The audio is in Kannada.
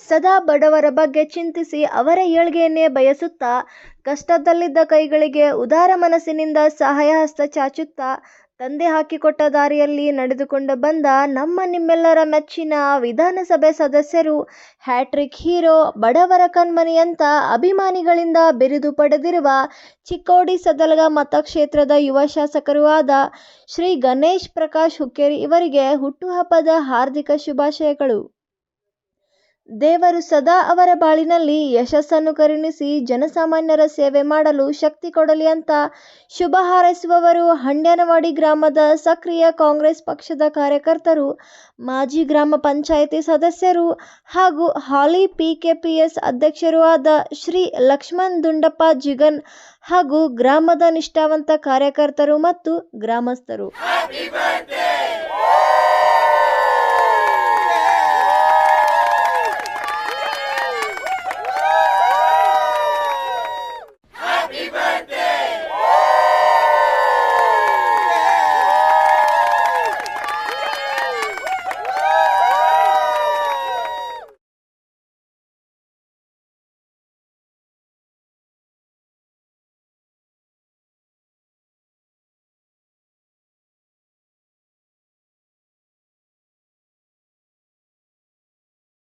ಸದಾ ಬಡವರ ಬಗ್ಗೆ ಚಿಂತಿಸಿ ಅವರ ಏಳ್ಗೆಯನ್ನೇ ಬಯಸುತ್ತಾ, ಕಷ್ಟದಲ್ಲಿದ್ದ ಕೈಗಳಿಗೆ ಉದಾರ ಮನಸ್ಸಿನಿಂದ ಸಹಾಯ ಹಸ್ತ ಚಾಚುತ್ತಾ, ತಂದೆ ಹಾಕಿಕೊಟ್ಟ ದಾರಿಯಲ್ಲಿ ನಡೆದುಕೊಂಡು ಬಂದ ನಮ್ಮ ನಿಮ್ಮೆಲ್ಲರ ಮೆಚ್ಚಿನ ವಿಧಾನಸಭೆ ಸದಸ್ಯರು, ಹ್ಯಾಟ್ರಿಕ್ ಹೀರೋ, ಬಡವರ ಕಣ್ಮನಿ ಅಂತ ಅಭಿಮಾನಿಗಳಿಂದ ಬಿರುದು ಪಡೆದಿರುವ ಚಿಕ್ಕೋಡಿ ಸದಲಗ ಮತಕ್ಷೇತ್ರದ ಯುವ ಶಾಸಕರೂ ಆದ ಶ್ರೀ ಗಣೇಶ್ ಪ್ರಕಾಶ್ ಹುಕ್ಕೇರಿ ಇವರಿಗೆ ಹುಟ್ಟುಹಬ್ಬದ ಹಾರ್ದಿಕ ಶುಭಾಶಯಗಳು. ದೇವರು ಸದಾ ಅವರ ಬಾಳಿನಲ್ಲಿ ಯಶಸ್ಸನ್ನು ಕರುಣಿಸಿ ಜನಸಾಮಾನ್ಯರ ಸೇವೆ ಮಾಡಲು ಶಕ್ತಿ ಕೊಡಲಿ ಅಂತ ಶುಭ ಹಾರೈಸುವವರು ಹಂಡ್ಯನವಾಡಿ ಗ್ರಾಮದ ಸಕ್ರಿಯ ಕಾಂಗ್ರೆಸ್ ಪಕ್ಷದ ಕಾರ್ಯಕರ್ತರು, ಮಾಜಿ ಗ್ರಾಮ ಪಂಚಾಯಿತಿ ಸದಸ್ಯರು ಹಾಗೂ ಹಾಲಿ ಪಿಕೆಪಿಎಸ್ ಅಧ್ಯಕ್ಷರೂ ಆದ ಶ್ರೀ ಲಕ್ಷ್ಮಣ್ ದುಂಡಪ್ಪ ಜಿಗನ್ ಹಾಗೂ ಗ್ರಾಮದ ನಿಷ್ಠಾವಂತ ಕಾರ್ಯಕರ್ತರು ಮತ್ತು ಗ್ರಾಮಸ್ಥರು.